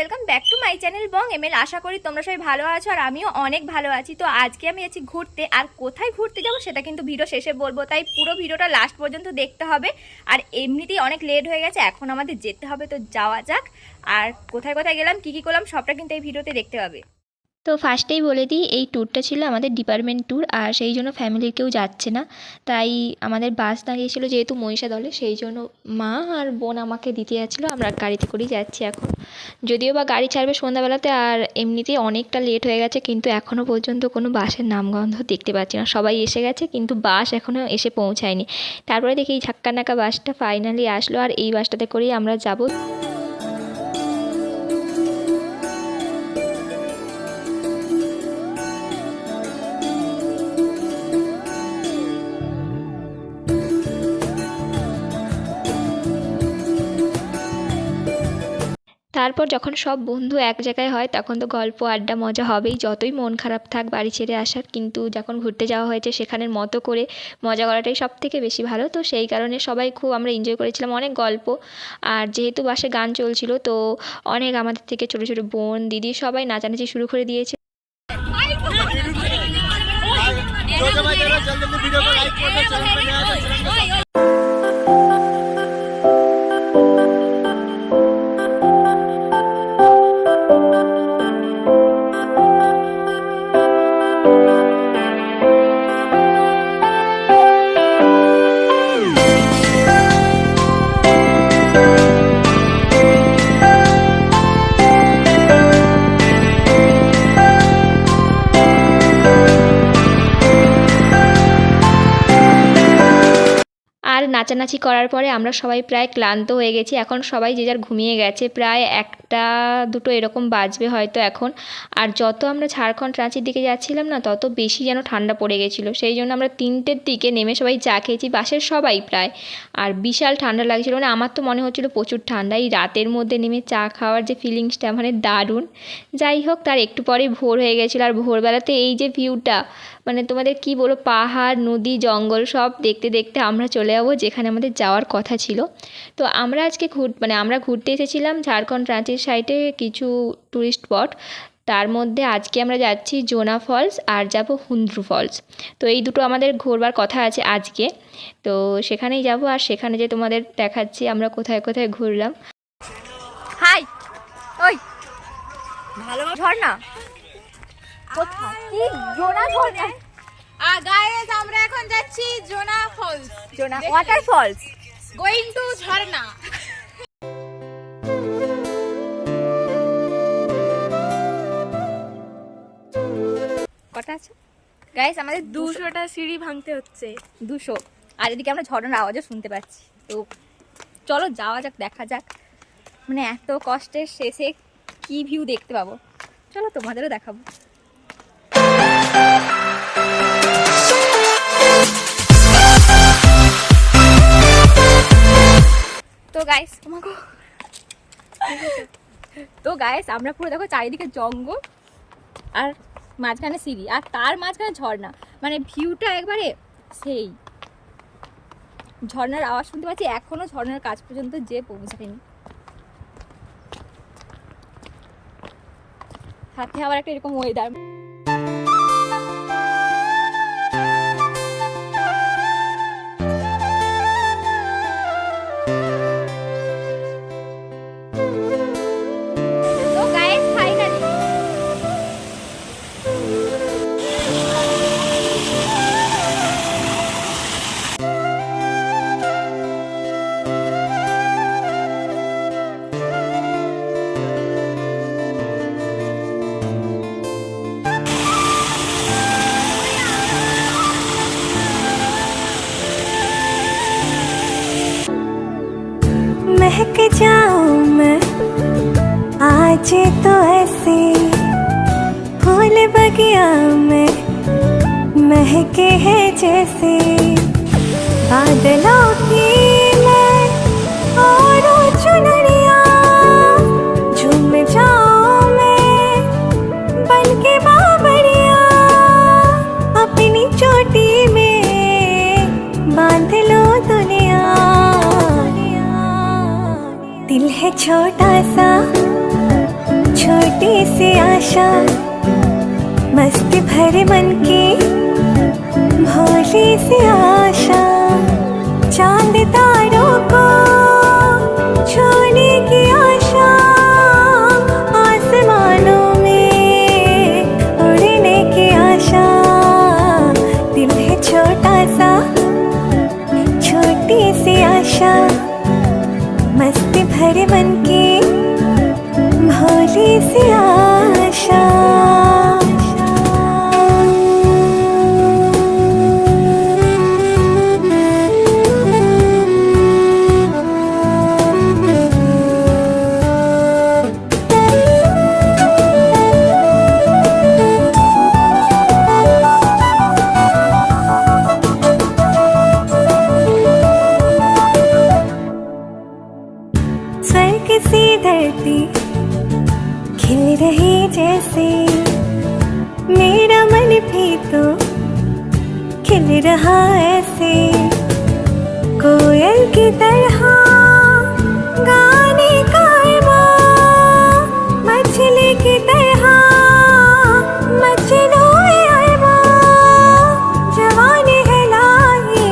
Welcome back to my channel Bong ML আশা করি তোমরা সবাই ভালো আছো আর আমিও অনেক ভালো আছি। তো আজকে আমি আছি ঘুরতে। আর কোথায় ঘুরতে যাব সেটা কিন্তু ভিডিও শেষে বলব। তাই পুরো ভিডিওটা লাস্ট পর্যন্ত দেখতে হবে। আর এমনিতেই অনেক লেট হয়ে গেছে, এখন আমাদের যেতে হবে। তো যাওয়া যাক। আর কোথায় কোথায় গেলাম, কী কী করলাম, সবটা কিন্তু এই ভিডিওতে দেখতে পাবে। তো ফার্স্টেই বলে দিই, এই ট্যুরটা ছিল আমাদের ডিপার্টমেন্ট ট্যুর আর সেই জন্য ফ্যামিলির কেউ যাচ্ছে না। তাই আমাদের বাস দাঁড়িয়েছিল যেহেতু মহিষা দলে, সেই জন্য মা আর বোন আমাকে দিতে যাচ্ছিল। আমরা গাড়িতে করেই যাচ্ছি এখন। যদিও বা গাড়ি ছাড়বে সন্ধ্যাবেলাতে আর এমনিতেই অনেকটা লেট হয়ে গেছে, কিন্তু এখনও পর্যন্ত কোনো বাসের নামগন্ধ দেখতে পাচ্ছি না। সবাই এসে গেছে, কিন্তু বাস এখনও এসে পৌঁছায়নি। তারপরে দেখি এই ঝাক্কানাকা বাসটা ফাইনালি আসলো আর এই বাসটাতে করেই আমরা যাব। তারপর যখন সব বন্ধু এক জায়গায় হয় তখন তো গল্প আড্ডা মজা হবেই যতই মন খারাপ থাক বাড়ি ছেড়ে আসার কিন্তু যখন ঘুরতে যাওয়া হয়েছে সেখানের মতো করে মজা করাটাই সব থেকে বেশি ভালো তো সেই কারণে সবাই খুব আমরা এনজয় করেছিলাম অনেক গল্প আর যেহেতু বাসে গান চলছিল তো অনেক আমাদের থেকে ছোটো ছোটো বোন দিদি সবাই নাচানাচি শুরু করে দিয়েছে নাচানাচি করার পরে আমরা সবাই প্রায় ক্লান্ত হয়ে গেছি। এখন সবাই যে যার ঘুমিয়ে গেছে, প্রায় একটা দুটো এরকম বাজবে হয়তো এখন। আর যত আমরা ঝাড়খণ্ড রাঁচির দিকে যাচ্ছিলাম না, তত বেশি যেন ঠান্ডা পড়ে গেছিল। সেই জন্য আমরা তিনটের দিকে নেমে সবাই চা খেয়েছি, বাসের সবাই প্রায়। আর বিশাল ঠান্ডা লাগছিল মানে আমার তো মনে হচ্ছিল প্রচুর ঠান্ডা। এই রাতের মধ্যে নেমে চা খাওয়ার যে ফিলিংসটা মানে দারুণ। যাই হোক, তার একটু পরেই ভোর হয়ে গেছিল। আর ভোরবেলাতে এই যে ভিউটা মানে তোমাদের কি বলব, পাহাড়, নদী, জঙ্গল সব দেখতে দেখতে আমরা চলে যাব, যেখানে আমাদের যাওয়ার কথা ছিল। তো আমরা আজকে ঘুর মানে আমরা ঘুরতে এসেছিলাম ঝাড়খণ্ড রাঁচির সাইডে কিছু ট্যুরিস্ট স্পট তার মধ্যে আজকে আমরা যাচ্ছি জোনা ফলস আর যাব হুন্দ্রু ফলস। তো এই দুটো আমাদের ঘোরবার কথা আছে আজকে। তো সেখানেই যাব আর সেখানে যে তোমাদের দেখাচ্ছি আমরা কোথায় কোথায় ঘুরলাম। হাই! ওই! ভালো ঝর্ণা জোনা ঝর্ণা গাইস আমরা এখন যাচ্ছি Jonha falls. Jonha water falls going to ঝর্ণা। কটা আছে? গাইস আমাদের দুশোটা সিঁড়ি ভাঙতে হচ্ছে। দুশো। আর এদিকে আমরা ঝর্ণার আওয়াজও শুনতে পাচ্ছি। তো চলো যাওয়া যাক দেখা যাক। মানে এত কষ্টের শেষে কি ভিউ দেখতে পাবো? চলো তোমাদেরও দেখাবো। তো গাইস তোমাকে তো গাইস আমরা পুরো দেখো চারিদিকে জঙ্গল। আর মাঝখানে সিঁড়ি, আর তার মাঝখানে ঝর্ণা। মানে ভিউটা একবারে সেই। ঝর্ণার আওয়াজ শুনতে পাচ্ছি, এখনও ঝর্ণার কাজ পর্যন্ত যে পৌঁছায়নি। হাতে আবার একটা এরকম ওয়েদার आज तो ऐसे फूल बगिया में महके हैं जैसे बादलों की सी आशा, मस्ती भरे मन की भोली सी आशा। चाँद तारों को छूने की आशा, आसमानों में उड़ने की आशा। दिल है छोटा सा, छोटी सी आशा, मस्ती भरे मन की भोली सी आशा स्वर्ग सी धरती खिल रही जैसे। मेरा मन भी तो खिल रहा ऐसे। कोयल की तरह गाने का मछली की तरह मचलो है जवानी है लाए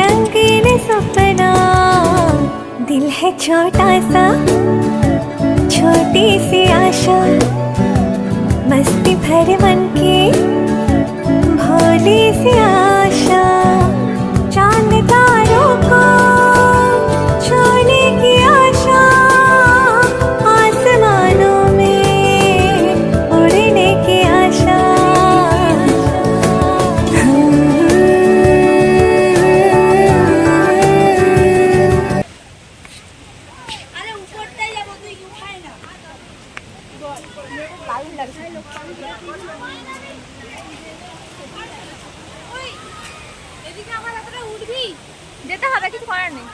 रंगीन सपना। दिल है छोटा सा सी आशा मस्ती भरे मन की যেতে হবে কিছু করার নেই।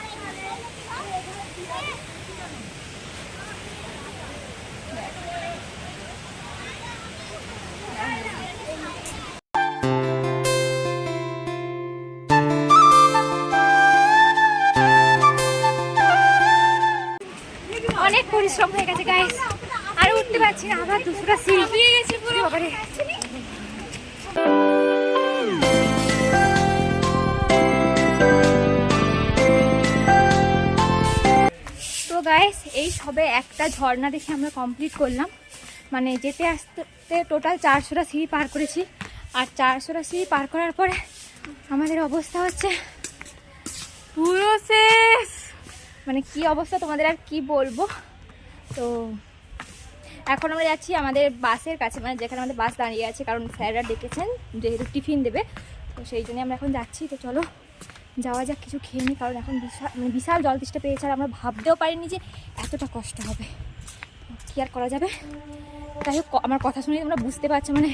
অনেক পরিশ্রম হয়ে গেছে গাইস আর উঠতে পারছি না আবার দুশোটা সিঁড়ি। গেছি পুরো। গাইস এই সবে একটা ঝর্ণা দেখে আমরা কমপ্লিট করলাম। মানে যেতে আসতে টোটাল চারশোটা সিঁড়ি পার করেছি। আর চারশোটা সিঁড়ি পার করার পরে আমাদের অবস্থা হচ্ছে পুরো শেষ। মানে কি অবস্থা তোমাদের আর কি বলব? তো এখন আমরা যাচ্ছি আমাদের বাসের কাছে মানে যেখানে আমাদের বাস দাঁড়িয়ে আছে, কারণ স্যাররা ডেকেছেন, যেহেতু টিফিন দেবে, তো সেই জন্য আমরা এখন যাচ্ছি। তো চলো যাওয়া যাক, কিছু খেয়ে নিই কারণ এখন বিশাল মানে বিশাল জল তেষ্টা পেয়েছে, আর আমরা ভাবতেও পারিনি যে এতটা কষ্ট হবে। কি আর করা যাবে? তাই হোক আমার কথা শুনে তোমরা বুঝতে পারছ মানে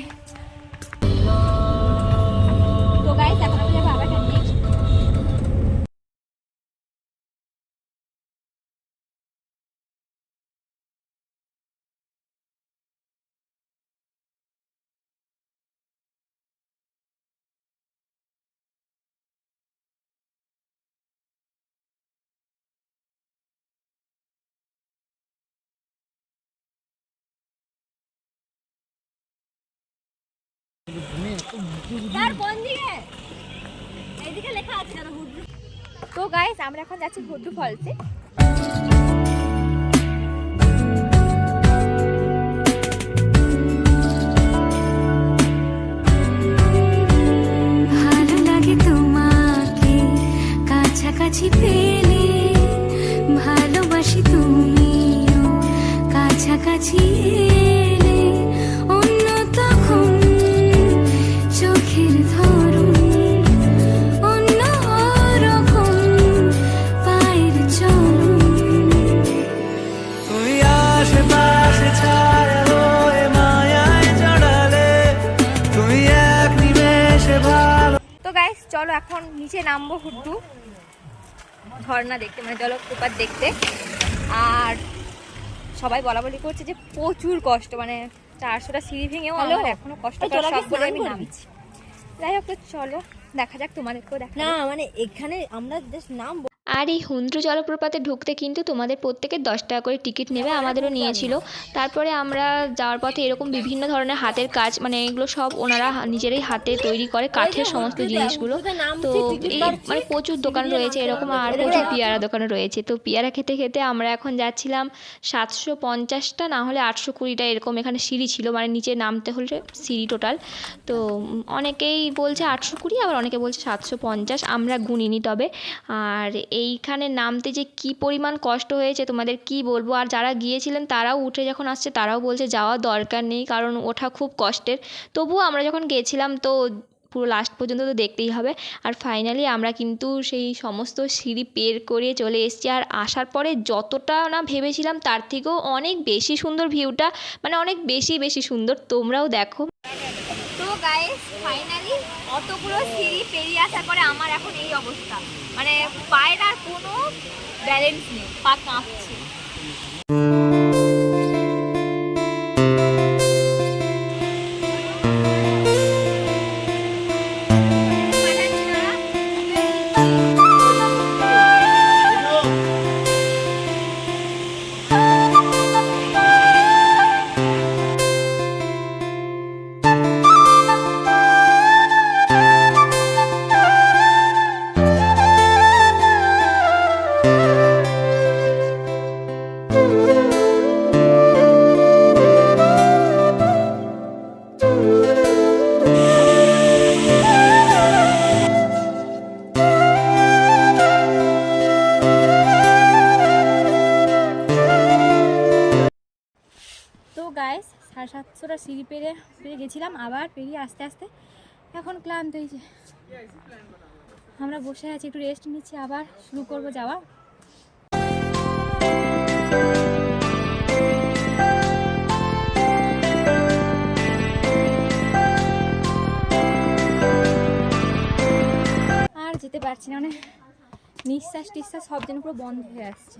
তো গাইস আমরা এখন যাচ্ছি হুড্রু ফলসে কাছাকাছি পেলে ভালোবাসি তুমিও। কাছাকাছি চলো এখন নিচে নামবো হুড্ডু। ঝর্ণা দেখতে মানে জলপ্রপাত দেখতে। আর সবাই বলা বলি করছে যে প্রচুর কষ্ট মানে চারশোটা সিঁড়ি ভেঙেও আমার এখনও কষ্ট আমি নামছি। যাই হোক তো চলো দেখা যাক তোমাদেরকেও দেখা না মানে এখানে আমরা জাস্ট নাম আর এই হুন্দ্রু জলপ্রপাতে ঢুকতে কিন্তু তোমাদের প্রত্যেকের দশ টাকা করে টিকিট নেবে, আমাদেরও নিয়েছিল। তারপরে আমরা যাওয়ার পথে এরকম বিভিন্ন ধরনের হাতের কাজ মানে এগুলো সব ওনারা নিজেরাই হাতে তৈরি করে কাঠের সমস্ত জিনিসগুলো। তো এই মানে প্রচুর দোকান রয়েছে, এরকম আর প্রচুর পেয়ারা দোকান রয়েছে। তো পেয়ারা খেতে খেতে আমরা এখন যাচ্ছিলাম সাতশো পঞ্চাশটা, না হলে আটশো কুড়িটা এরকম এখানে সিঁড়ি ছিল মানে নিচে নামতে হলে সিঁড়ি টোটাল। তো অনেকেই বলছে আটশো কুড়ি, আবার অনেকে বলছে সাতশো পঞ্চাশ, আমরা গুনিনি তবে। আর এইখানে নামতে যে কি পরিমাণ কষ্ট হয়েছে তোমাদের কি বলব? আর যারা গিয়েছিলেন তারাও উঠে যখন আসছে তারাও বলছে যাওয়ার দরকার নেই কারণ ওঠা খুব কষ্টের। তবুও আমরা যখন গেছিলাম তো পুরো লাস্ট পর্যন্ত তো দেখতেই হবে। আর ফাইনালি আমরা কিন্তু সেই সমস্ত সিঁড়ি পের করে চলে এসেছি। আর আসার পরে যতটা না ভেবেছিলাম তার থেকেও অনেক বেশি সুন্দর ভিউটা মানে অনেক বেশি বেশি সুন্দর। তোমরাও দেখো। তো গাইস ফাইনালি অতগুলো সিঁড়ি পেরিয়ে আসার পরে আমার এখন এই অবস্থা। মানে পায়ের আর কোনো ব্যালেন্স নেই, পা কাঁপছে। সিঁড়ি পেরে পেরে গেছিলাম, আবার পেরিয়ে আস্তে আস্তে এখন ক্লান্ত হয়েছে। আমরা বসে আছি, একটু রেস্ট নিচ্ছি, আবার শুরু করব যাওয়া। আর যেতে পারছি না মানে নিঃশ্বাস টিশ্বাস সব যেন পুরো বন্ধ হয়ে আসছে।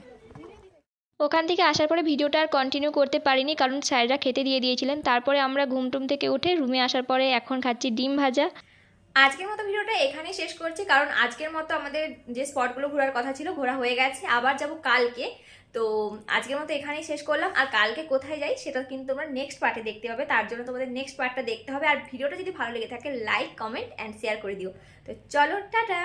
ওখান থেকে আসার পরে ভিডিওটা আর কন্টিনিউ করতে পারিনি, কারণ স্যাররা খেতে দিয়ে দিয়েছিলেন। তারপরে আমরা ঘুমটুম থেকে উঠে রুমে আসার পরে এখন খাচ্ছি ডিম ভাজা। আজকের মতো ভিডিওটা এখানেই শেষ করছি, কারণ আজকের মতো আমাদের যে স্পটগুলো ঘোরার কথা ছিল, ঘোরা হয়ে গেছে। আবার যাব কালকে। তো আজকের মতো এখানেই শেষ করলাম। আর কালকে কোথায় যাই, সেটা কিন্তু তোমরা নেক্সট পার্টে দেখতে পাবে। তার জন্য তোমাদের নেক্সট পার্টটা দেখতে হবে। আর ভিডিওটা যদি ভালো লেগে থাকে লাইক কমেন্ট অ্যান্ড শেয়ার করে দিও। তো চলো, টাটা!